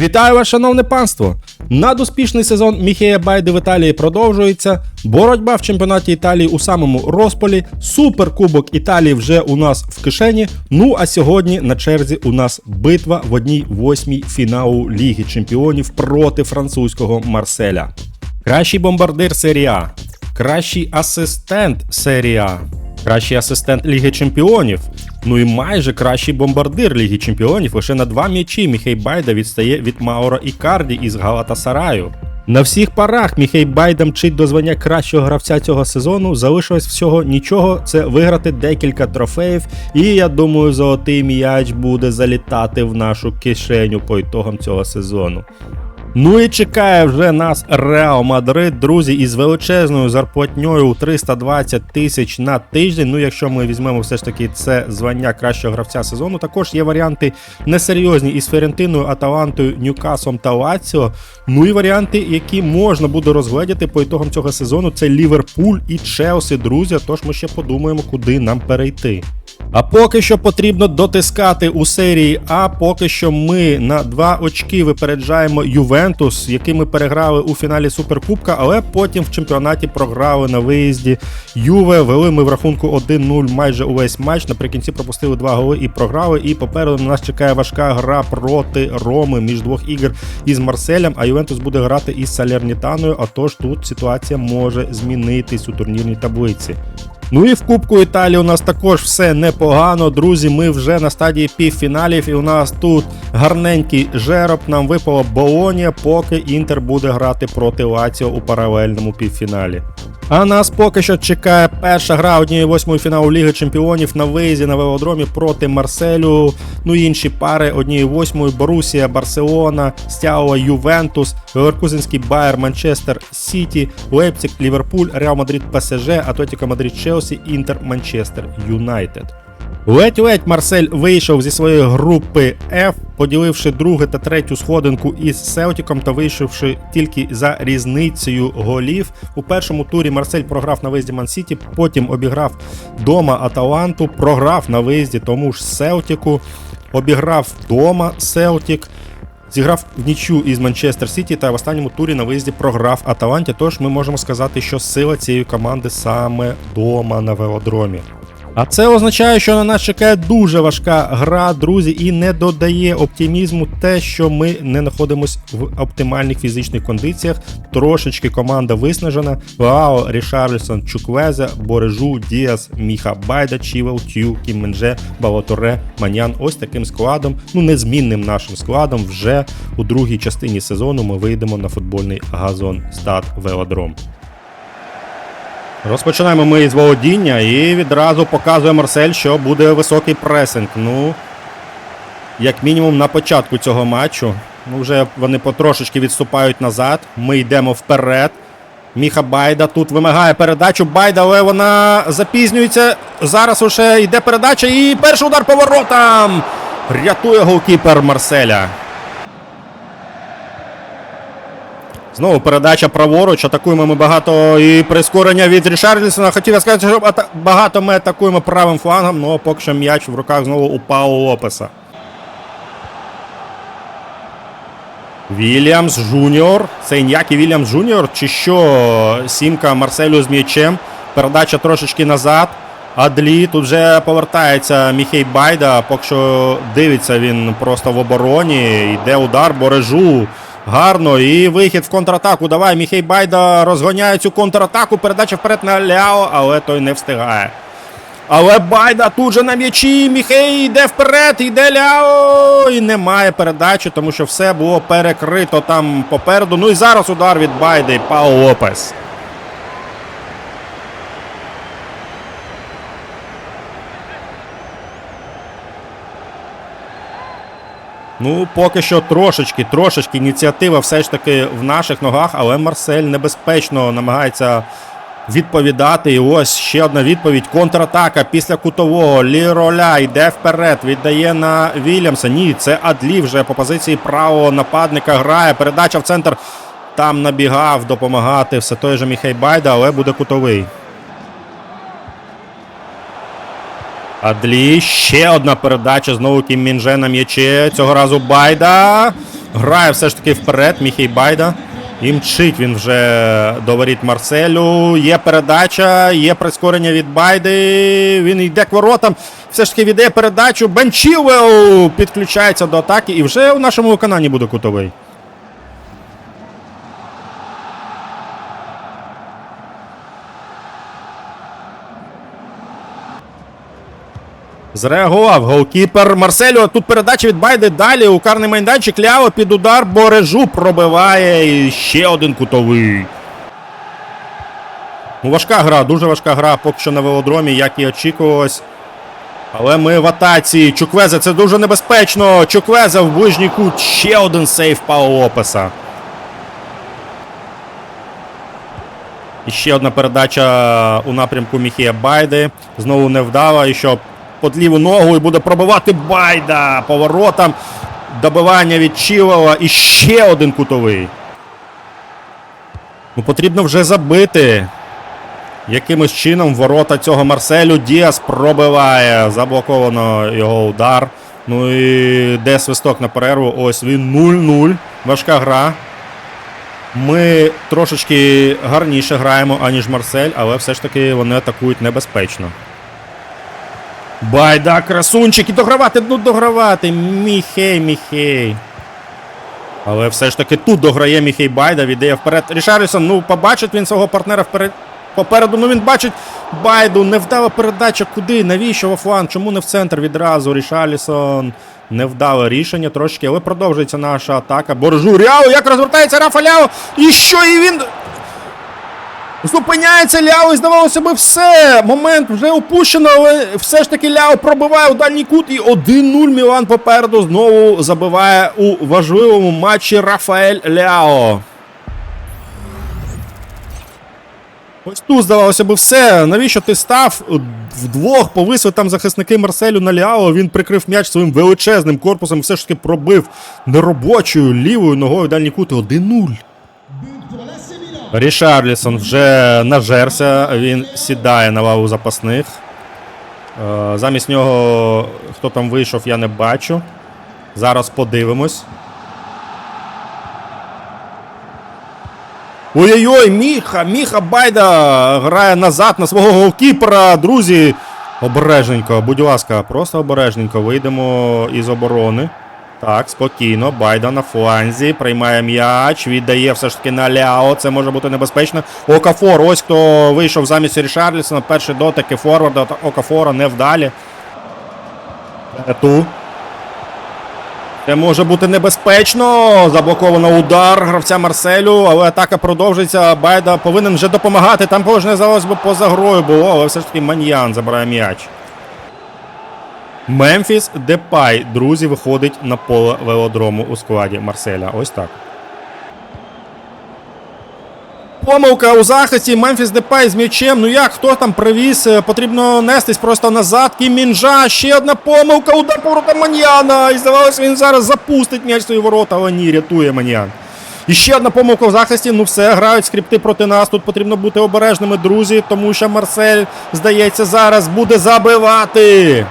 Вітаю вас, шановне панство! Надуспішний сезон Міхея Байди в Італії продовжується. Боротьба в чемпіонаті Італії у самому розпалі. Суперкубок Італії вже у нас в кишені. Ну а сьогодні на черзі у нас битва в одній восьмій фіналу Ліги Чемпіонів проти французького Марселя. Кращий бомбардир серії кращий асистент серії кращий асистент Ліги Чемпіонів. Ну і майже кращий бомбардир Ліги Чемпіонів. Лише на два м'ячі Міхей Байда відстає від Маура Ікарді із Галатасараю. На всіх парах Міхей Байда мчить до звання кращого гравця цього сезону. Залишилось всього нічого. Це виграти декілька трофеїв. І я думаю, золотий м'яч буде залітати в нашу кишеню по ітогам цього сезону. Ну і чекає вже нас Реал Мадрид, друзі, із величезною зарплатньою у 320 тисяч на тиждень. Ну, якщо ми візьмемо все ж таки це звання кращого гравця сезону, також є варіанти несерйозні із Ферентиною, Аталантою, Ньюкасом та Лаціо. Ну і варіанти, які можна буде розгледіти по ітогам цього сезону, це Ліверпуль і Челсі, друзі. Тож ми ще подумаємо, куди нам перейти. А поки що потрібно дотискати у серії А. Поки що ми на два очки випереджаємо Ювентус, який ми переграли у фіналі Суперкубка, але потім в чемпіонаті програли на виїзді. Юве вели ми в рахунку 1-0 майже увесь матч. Наприкінці пропустили два голи і програли. І попереду на нас чекає важка гра проти Роми між двох ігор із Марселем. А Ювентус буде грати із Салернітаною. А тож тут ситуація може змінитись у турнірній таблиці. Ну і в Кубку Італії у нас також все непогано. Друзі, ми вже на стадії півфіналів, і у нас тут гарненький жероб. Нам випала Болонія, поки Інтер буде грати проти Лаціо у паралельному півфіналі. А нас поки що чекає перша гра однієї восьмої фіналу Ліги Чемпіонів на виїзді на велодромі проти Марселю. Ну і інші пари однієї восьмої Борусія, Барселона, Стяуа, Ювентус, Леверкузинський Байер, Манчестер Сіті, Лейпциг, Ліверпуль, Реал Мадрид, ПСЖ, Атлетіко Мадрид, Челсі, Інтер, Манчестер Юнайтед. Ледь-ледь Марсель вийшов зі своєї групи F, поділивши другу та третю сходинку із Селтіком та вийшовши тільки за різницею голів. У першому турі Марсель програв на виїзді Ман-Сіті, потім обіграв дома Аталанту, програв на виїзді тому ж Селтіку, обіграв дома Селтік. Зіграв в нічю із Манчестер Сіті та в останньому турі на виїзді програв Аталанті. Тож ми можемо сказати, що сила цієї команди саме дома на велодромі. А це означає, що на нас чекає дуже важка гра, друзі, і не додає оптимізму те, що ми не знаходимося в оптимальних фізичних кондиціях. Трошечки команда виснажена. Лао, Рішарлісон, Чуквезе, Борежу, Діас, Міха Байда, Чівел, Тю, Кімменже, Балоторе, Манян. Ось таким складом, ну незмінним нашим складом. Вже у другій частині сезону ми вийдемо на футбольний газон стад Велодром. Розпочинаємо ми із володіння і відразу показує Марсель, що буде високий пресинг. Ну, як мінімум на початку цього матчу. Ну, вже вони потрошечки відступають назад. Ми йдемо вперед. Міха Байда тут вимагає передачу. Байда, але вона запізнюється. Зараз уже йде передача і перший удар по воротам. Рятує голкіпер Марселя. Знову передача праворуч, атакуємо ми багато і прискорення від Рішарлісона. Хотів я сказати, що багато ми атакуємо правим флангом, але поки що м'яч в руках знову у Пауло Лопеса. Вільямс Жуніор. Це Ін'які Вільямс Жуніор. Чи що? Сімка Марселю з м'ячем. Передача трошечки назад. Адлі тут вже повертається Міхей Байда. Поки що дивиться він просто в обороні. Йде удар Борежу. Гарно. І вихід в контратаку. Давай, Міхей Байда розгоняє цю контратаку. Передача вперед на Ляо, але той не встигає. Але Байда тут же на м'ячі. Міхей йде вперед, йде Ляо. І немає передачі, тому що все було перекрито там попереду. Ну і зараз удар від Байди. Пау Лопес. Ну, поки що трошечки, трошечки ініціатива все ж таки в наших ногах, але Марсель небезпечно намагається відповідати. І ось ще одна відповідь. Контратака після кутового. Ліроля йде вперед, віддає на Вільямса. Ні, це Адлі вже по позиції правого нападника грає. Передача в центр. Там набігав допомагати все той же Міхей Байда, але буде кутовий. Адлі. Ще одна передача. Знову Кім Мінже на м'ячі. Цього разу Байда. Грає все ж таки вперед, Міхей Байда. І мчить він вже до воріт Марселю. Є передача, є прискорення від Байди. Він йде к воротам. Все ж таки віддає передачу. Бен Чілвел підключається до атаки. І вже в нашому виконанні буде кутовий. Зреагував голкіпер Марселю. Тут передача від Байди. Далі ударний майданчик. Ляо під удар Борежу пробиває. І ще один кутовий. Ну, важка гра, дуже важка гра поки що на велодромі, як і очікувалось. Але ми в атаці. Чуквезе, це дуже небезпечно. Чуквезе в ближній кут. Ще один сейф Пао Лопеса. І ще одна передача у напрямку Міхія Байди. Знову невдала. І що під ліву ногу і буде пробивати Байда поворотом. Добивання від Чілова. І ще один кутовий. Ну, потрібно вже забити. Якимось чином ворота цього Марселю Діас пробиває. Заблоковано його удар. Ну і де свисток на перерву? Ось він 0-0. Важка гра. Ми трошечки гарніше граємо, аніж Марсель, але все ж таки вони атакують небезпечно. Байда, красунчик, і догравати, ну догравати. Міхей, Міхей. Але все ж таки тут дограє Міхей Байда, віддає вперед. Рішарісон, ну побачить він свого партнера вперед. Попереду, ну він бачить Байду, невдала передача куди? Навіщо во фланг? Чому не в центр відразу? Рішалісон. Невдале рішення трошки, але продовжується наша атака. Боржу Ряо, як розвертається Рафа Ляо. І що? І він. Зупиняється Ляо, і здавалося би, все. Момент вже упущено, але все ж таки Ляо пробиває у дальній кут. І 1-0 Мілан попереду знову забиває у важливому матчі Рафаель Ляо. Ось тут здавалося би все. Навіщо ти став вдвох повисли там захисники Марселю на Ляо? Він прикрив м'яч своїм величезним корпусом, і все ж таки пробив неробочою лівою ногою в дальній кут. І 1-0. Рішарлісон вже нажерся, він сідає на лаву запасних. Е, Замість нього хто там вийшов, я не бачу. Зараз подивимось. Ой-ой-ой, Міха, Міха Байда грає назад на свого голкіпера. Друзі, обережненько, будь ласка, просто обережненько. Вийдемо із оборони. Так, спокійно. Байда на фланзі. Приймає м'яч. Віддає все ж таки на Ляо. Це може бути небезпечно. Окафор. Ось хто вийшов замість Рішарлісона. Перший дотики форварда Окафора невдалі. Ту. Це може бути небезпечно. Заблоковано удар гравця Марселю, але атака продовжується. Байда повинен вже допомагати. Там кожне здалось би поза грою було, але все ж таки Маньян забирає м'яч. Мемфіс Депай, друзі, виходить на поле велодрому у складі Марселя. Ось так. Помилка у захисті. Мемфіс Депай з м'ячем. Ну як, хто там привіз? Е, Потрібно нестись просто назад. Кім Мінжа. Ще одна помилка. Удар поворота Маньяна. І здавалося, він зараз запустить м'яч свої ворота, але ні, рятує Маньян. І ще одна помилка в захисті. Ну все, грають скрипти проти нас. Тут потрібно бути обережними, друзі, тому що Марсель, здається, зараз буде забивати.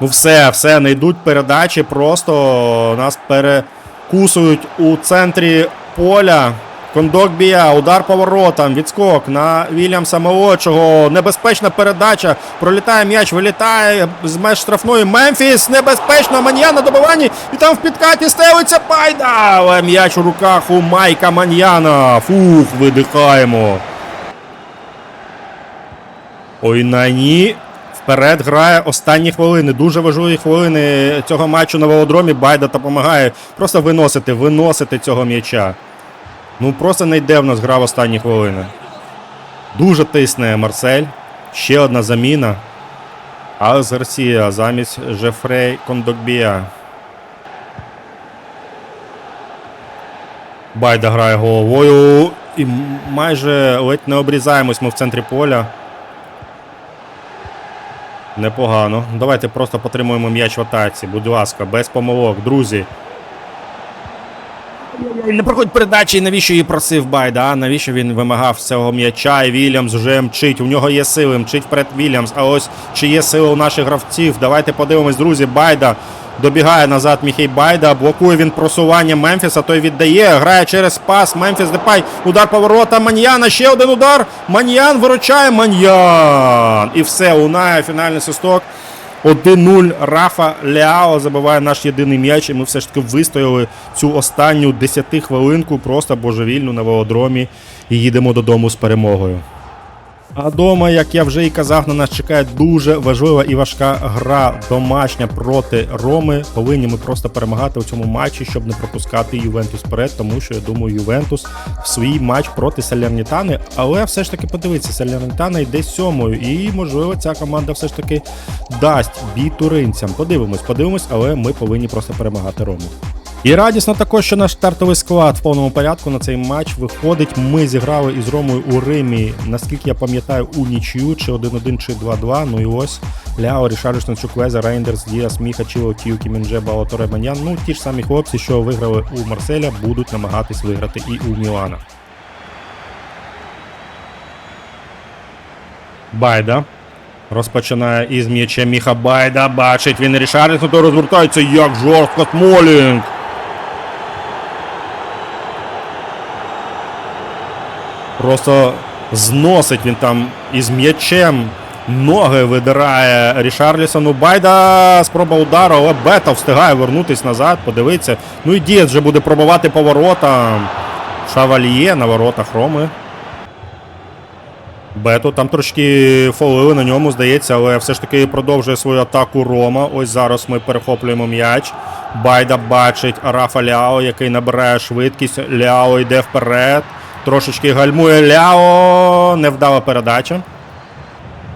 Ну все, все, не йдуть передачі, просто нас перекусують у центрі поля. Кондокбія, удар поворотом, відскок на Вільямса молодшого. Небезпечна передача. Пролітає м'яч, вилітає з меж штрафної. Мемфіс. Небезпечно. Маньян на добиванні. І там в підкаті стелиться Байда. Але м'яч у руках у Майка Маньяна. Фух, видихаємо. Ой, на ні. Вперед грає останні хвилини. Дуже важливі хвилини цього матчу на велодромі. Байда допомагає просто виносити, виносити цього м'яча. Ну просто не йде в нас гра останні хвилини. Дуже тисне Марсель. Ще одна заміна. Алекс Гарсія замість Жефрей Кондокбія. Байда грає головою. І майже ледь не обрізаємось ми в центрі поля. Непогано. Давайте просто потримуємо м'яч в атаці. Будь ласка, без помилок, друзі. Не проходить передачі, навіщо її просив Байда? А навіщо він вимагав цього м'яча? І Вільямс вже мчить. У нього є сили, мчить вперед Вільямс. А ось чи є сили у наших гравців? Давайте подивимось, друзі. Байда добігає назад Міхей Байда. Блокує він просування Мемфіса. Той віддає. Грає через пас. Мемфіс Депай. Удар поворота. Маньяна. Ще один удар. Маньян виручає. Маньян. І все. Лунає фінальний свисток. 1-0 Рафа Ляо забиває наш єдиний м'яч, і ми все ж таки вистояли цю останню 10 хвилинку, просто божевільну на велодромі, і їдемо додому з перемогою. А дома, як я вже і казав, на нас чекає дуже важлива і важка гра домашня проти Роми. Повинні ми просто перемагати у цьому матчі, щоб не пропускати Ювентус вперед, тому що я думаю, Ювентус в свій матч проти Салернітани. Але все ж таки подивіться, Салернітана йде сьомою, і можливо ця команда все ж таки дасть бій туринцям. Подивимось, подивимось, але ми повинні просто перемагати Рому. І радісно також, що наш стартовий склад в повному порядку на цей матч виходить. Ми зіграли із Ромою у Римі, наскільки я пам'ятаю, у нічию, чи 1-1, чи 2-2. Ну і ось Ляо, Рішарлісон, Чуквеза, Рейндерс, Діас, Міха, Чіло, Тіюкі, Мінже, Балаторе, Маньян. Ну ті ж самі хлопці, що виграли у Марселя, будуть намагатись виграти і у Мілана. Байда. Розпочинає із м'яча Міха Байда. Бачить він Рішарлісон, то розвертається як жорстко Смолінг. Просто зносить він там із м'ячем. Ноги видирає Рішарлісону. Байда спроба удару, але Бета встигає вернутись назад, подивитися. Ну і Дієць вже буде пробувати по воротам. Шавальє на воротах Роми. Бету там трошки фолили на ньому, здається, але все ж таки продовжує свою атаку Рома. Ось зараз ми перехоплюємо м'яч. Байда бачить Рафа Ляо, який набирає швидкість. Ляо йде вперед. Трошечки гальмує Ляо. Невдала передача.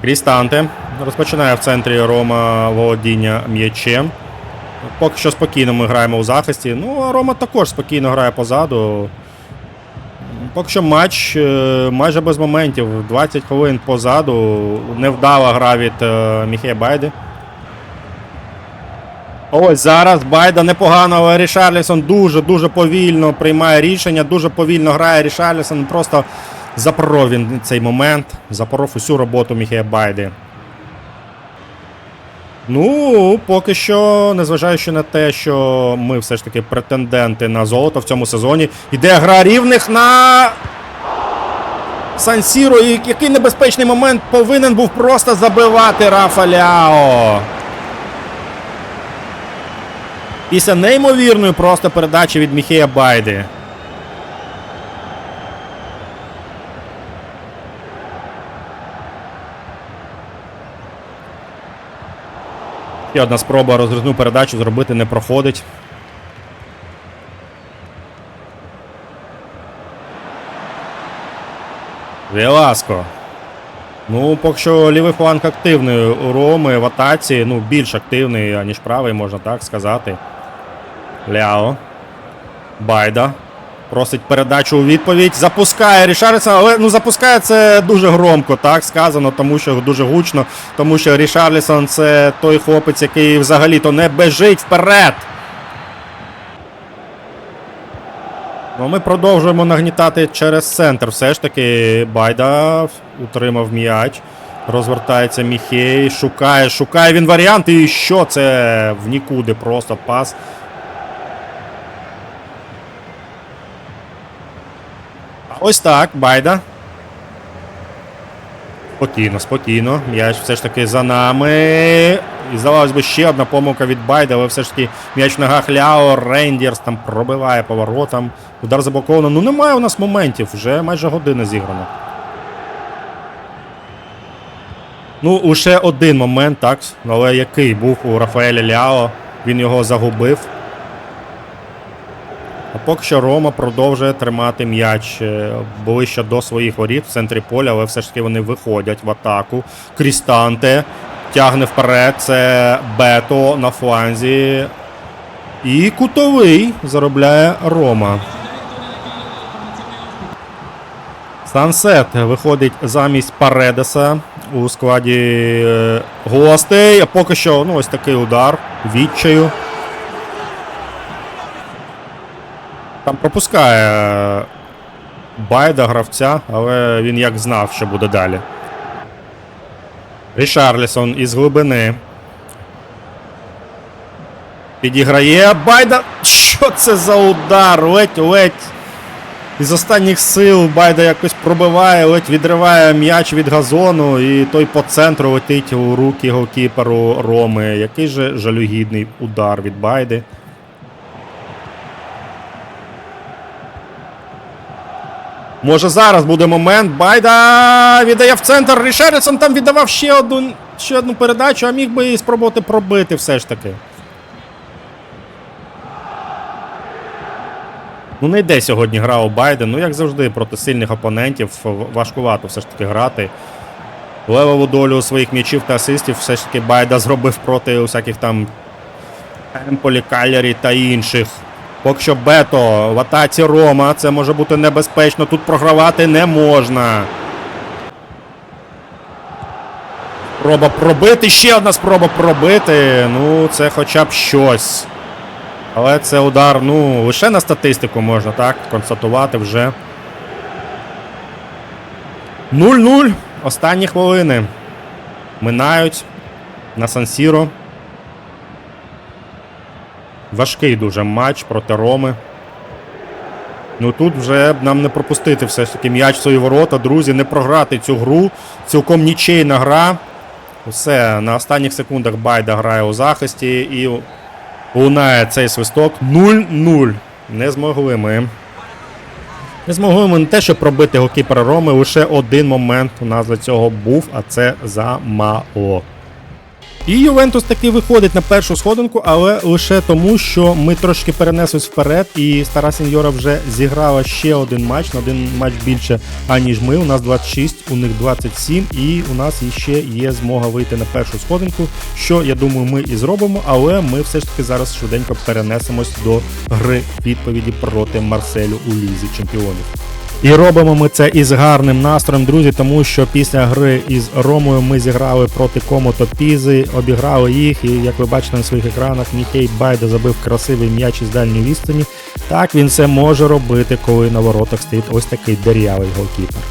Крістанте. Розпочинає в центрі Рома володіння м'ячем. Поки що спокійно ми граємо у захисті. Ну, а Рома також спокійно грає позаду. Поки що матч е, майже без моментів. 20 хвилин позаду. Невдала гра від е, Міхея Байди. Ось зараз Байда непогано, Рішарлісон дуже-дуже повільно приймає рішення, дуже повільно грає Рішарлісон. Просто запоров він цей момент, запоров усю роботу Міхея Байди. Ну, поки що, незважаючи на те, що ми все ж таки претенденти на золото в цьому сезоні, іде гра рівних на Сан-Сіро. І який небезпечний момент повинен був просто забивати Рафа Ляо. Після неймовірної просто передачі від Міхея Байди. Ще одна спроба розрізну передачу зробити не проходить. Веласко. Ну, поки що лівий фланг активний у Роми в атаці, ну, більш активний, аніж правий, можна так сказати. Ляо. Байда. Просить передачу у відповідь. Запускає Рішарлісон, але ну запускає це дуже громко, так сказано, тому що дуже гучно. Тому що Рішарлісон це той хлопець, який взагалі-то не бежить вперед. Ну, ми продовжуємо нагнітати через центр. Все ж таки Байда утримав м'яч. Розвертається Міхей, шукає, шукає він варіант. І що це в нікуди просто пас. Ось так, Байда. Спокійно, спокійно. М'яч все ж таки за нами. І здавалось би ще одна помилка від Байда, але все ж таки м'яч в ногах Ляо, Рейндерс там пробиває поворотом. Удар заблоковано. Ну немає у нас моментів, вже майже година зіграна. Ну, лише один момент, так. Але який був у Рафаеля Ляо. Він його загубив. А поки що Рома продовжує тримати м'яч е, ближче до своїх воріт в центрі поля, але все ж таки вони виходять в атаку. Крістанте тягне вперед. Це Бето на фланзі. І кутовий заробляє Рома. Сансет виходить замість Паредеса у складі е, гостей. А поки що ну, ось такий удар відчаю. Там пропускає Байда гравця, але він як знав, що буде далі. Рішарлісон із глибини. Підіграє Байда. Що це за удар? Ледь-ледь. Із останніх сил Байда якось пробиває, ледь відриває м'яч від газону, і той по центру летить у руки голкіперу Роми. Який же жалюгідний удар від Байди. Може зараз буде момент. Байда віддає в центр. Рішерісон там віддавав ще одну, ще одну передачу, а міг би і спробувати пробити все ж таки. Ну, не йде сьогодні гра у Байден. Ну, як завжди, проти сильних опонентів важкувато все ж таки грати. Левову долю своїх м'ячів та асистів все ж таки Байда зробив проти усяких там Емполі, Калярі та інших. Поки що Бето в атаці Рома. Це може бути небезпечно. Тут програвати не можна. Спроба пробити. Ще одна спроба пробити. Ну, це хоча б щось. Але це удар, ну, лише на статистику можна так констатувати вже. 0-0. Останні хвилини. Минають на Сан-Сіро. Важкий дуже матч проти Роми. Ну тут вже нам не пропустити все ж таки м'яч свої ворота, друзі, не програти цю гру. Цілком нічийна гра. Все, на останніх секундах Байда грає у захисті і лунає цей свисток 0-0. Не змогли ми. Не змогли ми не те, щоб пробити голкіпера Роми. Лише один момент у нас для цього був, а це замало. І Ювентус таки виходить на першу сходинку, але лише тому, що ми трошки перенеслись вперед, і стара сеньора вже зіграла ще один матч, на один матч більше, аніж ми. У нас 26, у них 27, і у нас ще є змога вийти на першу сходинку, що я думаю, ми і зробимо, але ми все ж таки зараз швиденько перенесемось до гри відповіді проти Марселю у лізі чемпіонів. І робимо ми це із гарним настроєм, друзі, тому що після гри із Ромою ми зіграли проти Комото Пізи, обіграли їх. І як ви бачите на своїх екранах, Міхей Байда забив красивий м'яч із дальньої відстані. Так він це може робити, коли на воротах стоїть ось такий дерявий голкіпер.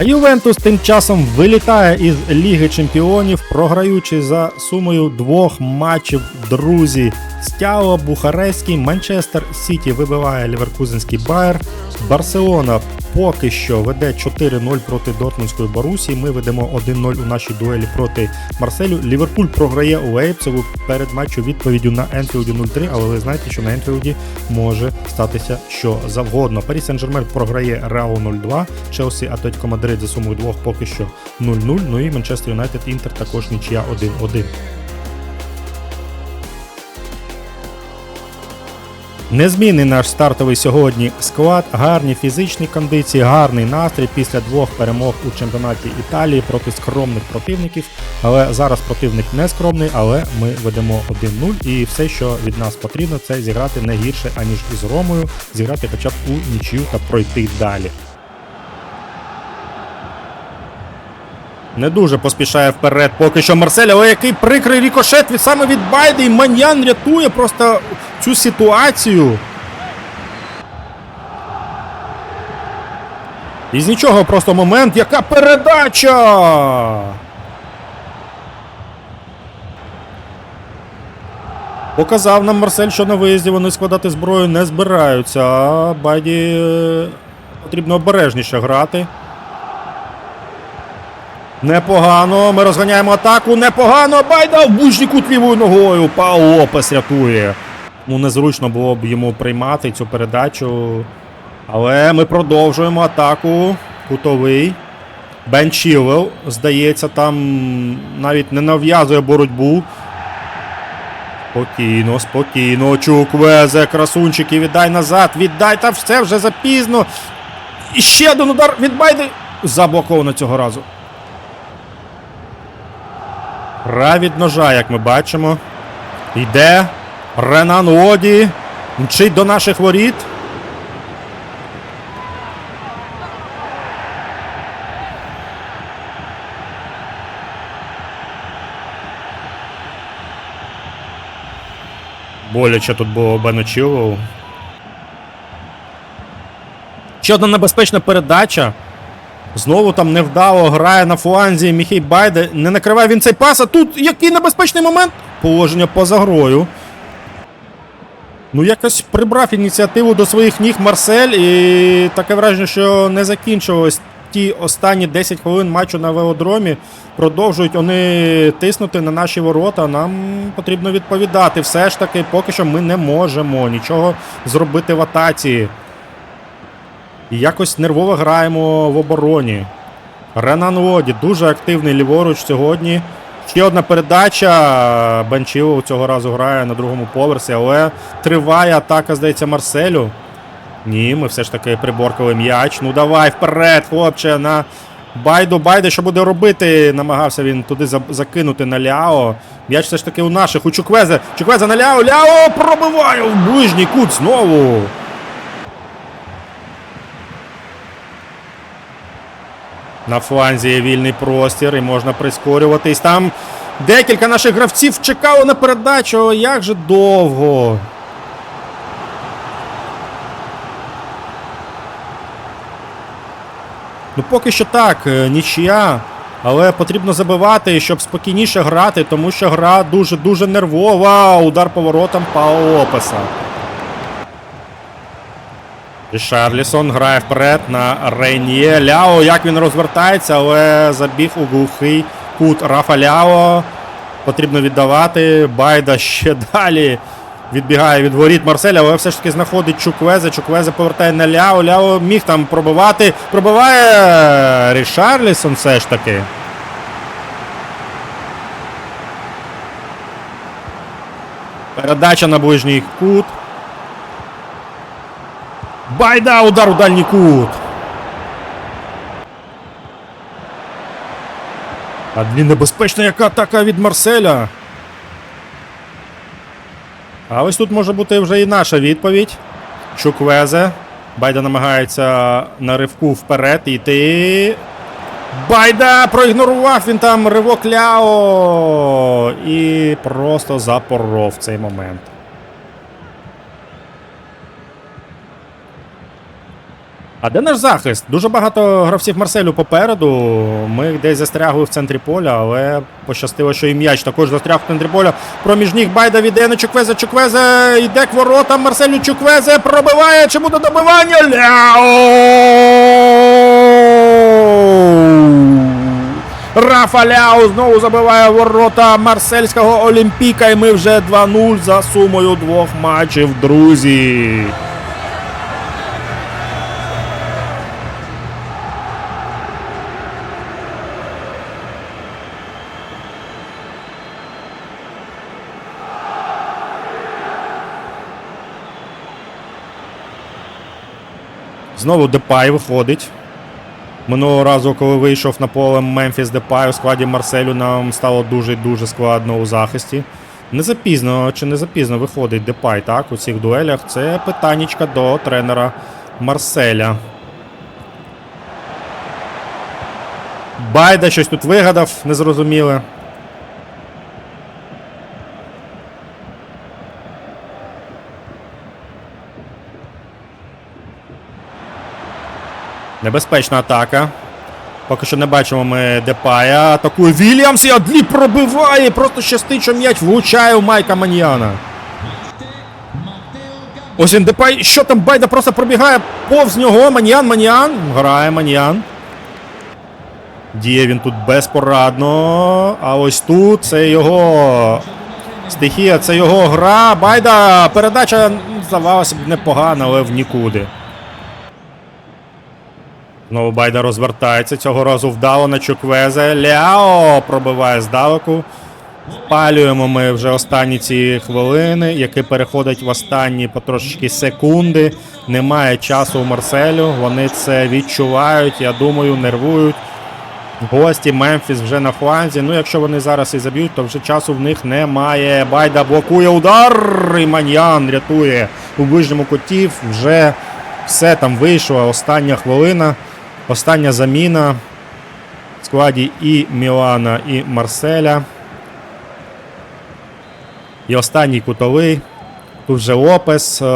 А Ювентус тим часом вилітає із Ліги Чемпіонів, програючи за сумою двох матчів друзі. Стяло Бухарестський, Манчестер Сіті вибиває Ліверкузенський Байер. Барселона поки що веде 4-0 проти Дортмундської Борусії. Ми ведемо 1-0 у нашій дуелі проти Марселю. Ліверпуль програє у Лейпцигу перед матчем відповіддю на Енфілді 0-3, але ви знаєте, що на Енфілді може статися що завгодно. Парі Сен-Жермен програє Реалу 0-2, Челсі Атлетико Мадрид за сумою двох поки що 0-0. Ну і Манчестер Юнайтед Інтер також нічия 1-1. Незмінний наш стартовий сьогодні склад, гарні фізичні кондиції, гарний настрій після двох перемог у чемпіонаті Італії проти скромних противників. Але зараз противник не скромний, але ми ведемо 1-0. І все, що від нас потрібно, це зіграти не гірше, аніж із Ромою, зіграти хоча б у нічию та пройти далі. Не дуже поспішає вперед поки що Марсель, але який прикрий рікошет від саме від Байди, і Маньян рятує просто цю ситуацію. І з нічого просто момент, яка передача! Показав нам Марсель, що на виїзді вони складати зброю не збираються, а Байді е, потрібно обережніше грати. Непогано. Ми розганяємо атаку. Непогано. Байда в ближній лівою ногою. Пау Лопес рятує. Ну, незручно було б йому приймати цю передачу. Але ми продовжуємо атаку. Кутовий. Бен Чілвел, здається, там навіть не нав'язує боротьбу. Спокійно, спокійно. Чук везе, красунчики, віддай назад, віддай, та все вже запізно. І ще один удар від Байди. Заблоковано цього разу. Гра ножа, як ми бачимо. Йде. Ренан Оді. Мчить до наших воріт. Боляче тут було Бену Ще одна небезпечна передача. Знову там невдало грає на фланзі Міхей Байде. Не накриває він цей пас, а тут який небезпечний момент. Положення поза грою. Ну, якось прибрав ініціативу до своїх ніг Марсель, і таке враження, що не закінчилось ті останні 10 хвилин матчу на велодромі. Продовжують вони тиснути на наші ворота. Нам потрібно відповідати. Все ж таки, поки що ми не можемо нічого зробити в атаці. І якось нервово граємо в обороні. Ренан Лоді дуже активний ліворуч сьогодні. Ще одна передача. Бенчіло цього разу грає на другому поверсі, але триває атака, здається, Марселю. Ні, ми все ж таки приборкали м'яч. Ну давай вперед, хлопче, на Байду. Байде, що буде робити? Намагався він туди закинути на Ляо. М'яч все ж таки у наших, у Чуквезе. Чуквезе на Ляо. Ляо пробиває в ближній кут знову. На фланзі є вільний простір і можна прискорюватись. Там декілька наших гравців чекало на передачу. Як же довго. Ну, поки що так, е, нічия. Але потрібно забивати, щоб спокійніше грати, тому що гра дуже-дуже нервова. Удар поворотом Пао Лопеса. Шарлісон грає вперед на Рейнє. Ляо, як він розвертається, але забіг у глухий кут Рафа Ляо. Потрібно віддавати. Байда ще далі відбігає від воріт Марселя, але все ж таки знаходить Чуквезе. Чуквезе повертає на Ляо. Ляо міг там пробивати. Пробиває Рішарлісон все ж таки. Передача на ближній кут. Байда, удар у дальній кут. А дві небезпечна яка атака від Марселя. А ось тут може бути вже і наша відповідь. Чуквезе. Байда намагається на ривку вперед йти. Байда проігнорував він там ривок Ляо. І просто запоров цей момент. А де наш захист? Дуже багато гравців Марселю попереду. Ми десь застрягли в центрі поля, але пощастило, що і м'яч також застряг в центрі поля. Проміж ніг Байда віддає на Чуквезе. Чуквезе йде к воротам. Марселю Чуквезе пробиває. Чи буде добивання? Рафа Ляо знову забиває ворота марсельського Олімпіка. І ми вже 2-0 за сумою двох матчів, друзі. Знову Депай виходить. Минулого разу, коли вийшов на поле Мемфіс Депай у складі Марселю, нам стало дуже дуже складно у захисті. Не запізно чи не запізно виходить Депай, так, у цих дуелях. Це питаннячка до тренера Марселя. Байда щось тут вигадав, незрозуміле. Небезпечна атака. Поки що не бачимо ми Депая. Атакує Вільямс і Адлі пробиває. Просто щастить, м'яч влучає у Майка Маньяна. Ось він Депай. Що там Байда просто пробігає повз нього. Маньян, Маньян. Грає Маньян. Діє він тут безпорадно. А ось тут це його стихія, це його гра. Байда. Передача м, здавалося б непогана, але в нікуди. Знову Байда розвертається. Цього разу вдало на Чуквезе. Ляо пробиває здалеку. Впалюємо ми вже останні ці хвилини, які переходять в останні потрошки секунди. Немає часу у Марселю. Вони це відчувають. Я думаю, нервують. Гості Мемфіс вже на фланзі. Ну, якщо вони зараз і заб'ють, то вже часу в них немає. Байда блокує удар. І Маньян рятує у ближньому куті. Вже все там вийшло. Остання хвилина, остання заміна в складі і Мілана, і Марселя. І останній кутовий. Тут же Лопес е,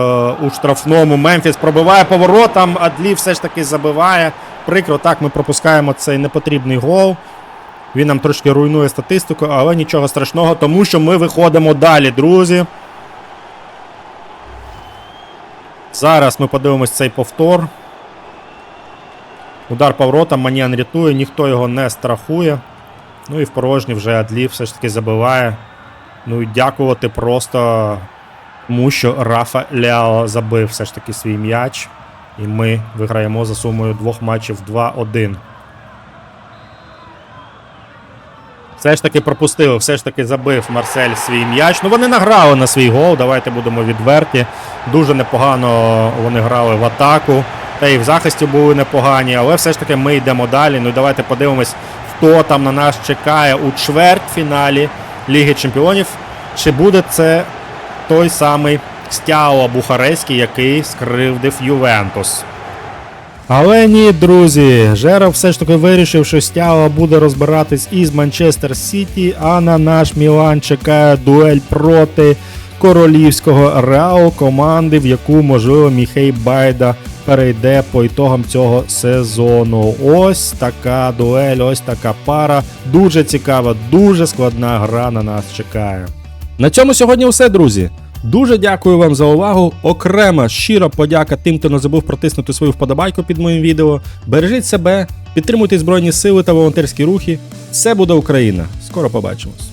у штрафному. Мемфіс пробиває поворотом. Адлі все ж таки забиває. Прикро, так, ми пропускаємо цей непотрібний гол. Він нам трошки руйнує статистику, але нічого страшного, тому що ми виходимо далі, друзі. Зараз ми подивимось цей повтор. Удар поворотом, Маніан рятує, ніхто його не страхує. Ну і в порожній вже Адлі все ж таки забиває. Ну і дякувати просто тому, що Рафа Ляо забив все ж таки свій м'яч. І ми виграємо за сумою двох матчів 2-1. Все ж таки пропустив, все ж таки забив Марсель свій м'яч. Ну вони награли на свій гол, давайте будемо відверті. Дуже непогано вони грали в атаку. Та і в захисті були непогані, але все ж таки ми йдемо далі. Ну давайте подивимось, хто там на нас чекає у чвертьфіналі Ліги Чемпіонів. Чи буде це той самий Стяо Бухарестський, який скривдив Ювентус? Але ні, друзі, Жеро все ж таки вирішив, що Стяо буде розбиратись із Манчестер Сіті, а на наш Мілан чекає дуель проти королівського Реалу команди, в яку, можливо, Міхей Байда перейде по ітогам цього сезону. Ось така дуель, ось така пара. Дуже цікава, дуже складна гра на нас чекає. На цьому сьогодні все, друзі. Дуже дякую вам за увагу. Окрема щира подяка тим, хто не забув протиснути свою вподобайку під моїм відео. Бережіть себе, підтримуйте Збройні сили та волонтерські рухи. Все буде Україна. Скоро побачимось.